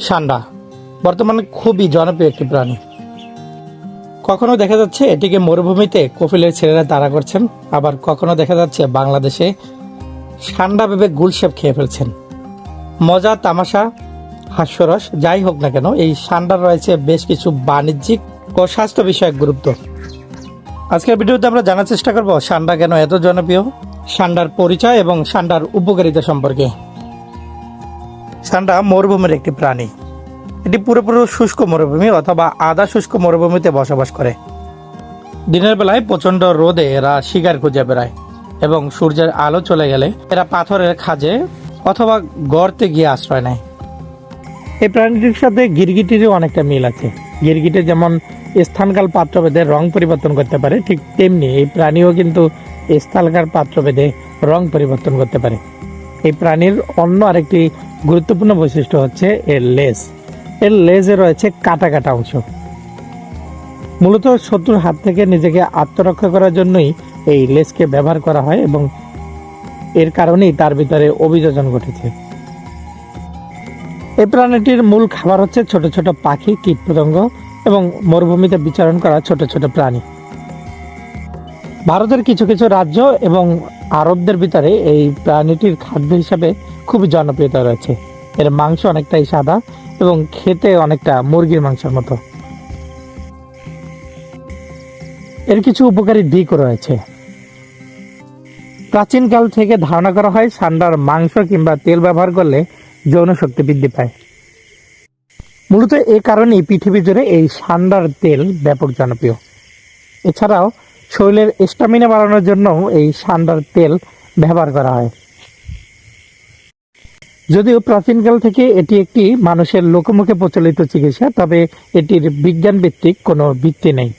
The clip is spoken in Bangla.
সান্ডা, বর্তমানে খুবই জনপ্রিয় একটি প্রাণী। কখনো দেখা যাচ্ছে এটিকে মরুভূমিতে কপিলের ছেলেরা তাড়া করছেন, আবার কখনো দেখা যাচ্ছে বাংলাদেশে সান্ডা ভেবে গুলশেপ খেয়ে ফেলছেন। মজা, তামাশা, হাস্যরস, যাই হোক না কেন, এই সান্ডার রয়েছে বেশ কিছু বাণিজ্যিক ও স্বাস্থ্য বিষয়ক গুরুত্ব। আজকের ভিডিওতে আমরা জানার চেষ্টা করব, সান্ডা কেন এত জনপ্রিয়? সান্ডার পরিচয় এবং সান্ডার উপকারিতা সম্পর্কে। সান্ডা মরুভূমির একটি প্রাণী। এটি পুরোপুরি শুষ্ক মরুভূমি অথবা আধা শুষ্ক মরুভূমিতে বসবাস করে। দিনের বেলায় প্রচণ্ড রোদে এরা শিকার খুঁজে বেড়ায় এবং সূর্যের আলো চলে গেলে এরা পাথরের খাজে অথবা গর্তে গিয়ে আশ্রয় নেয়। এই প্রাণীটির সাথে গিরগিটিরও অনেকটা মিল আছে। গিরগিটে যেমন স্থানকাল পাত্রভেদে রং পরিবর্তন করতে পারে, ঠিক তেমনি এই প্রাণীও কিন্তু স্থানকাল পাত্রভেদে রং পরিবর্তন করতে পারে। এই প্রাণীর অন্য আরেকটি গুরুত্বপূর্ণ বৈশিষ্ট্য হচ্ছে এর লেজ। এর লেজে রয়েছে কাটা কাটা অংশ। মূলত শত্রুর হাত থেকে নিজেকে আত্মরক্ষা করার জন্যই এই লেজকে ব্যবহার করা হয় এবং এর কারণেই তার ভিতরে অভিযোজন ঘটেছে। এই প্রাণীটির মূল খাবার হচ্ছে ছোট ছোট পাখি, কীটপতঙ্গ এবং মরুভূমিতে বিচরণ করা ছোট ছোট প্রাণী। ভারতের কিছু কিছু রাজ্য এবং আরবদের ভিতরে এই প্রাণীটির খাদ্য হিসাবে খুবই জনপ্রিয়তা রয়েছে। এর মাংস অনেকটাই সাদা এবং খেতে অনেকটা মুরগির মাংসের মতো। এর কিছু উপকারী দিকও রয়েছে। প্রাচীনকাল থেকে ধারণা করা হয় সান্ডার মাংস কিংবা তেল ব্যবহার করলে যৌন শক্তি বৃদ্ধি পায়। মূলত এ কারণেই পৃথিবী জুড়ে এই সান্ডার তেল ব্যাপক জনপ্রিয়। এছাড়াও শরীরের স্টামিনা বাড়ানোর জন্য এই সান্ডার তেল ব্যবহার করা হয়। যদিও প্রাচীনকাল থেকে এটি একটি মানুষের লোকমুখে প্রচলিত চিকিৎসা, তবে এটির বিজ্ঞান ভিত্তিক কোনো ভিত্তি নেই।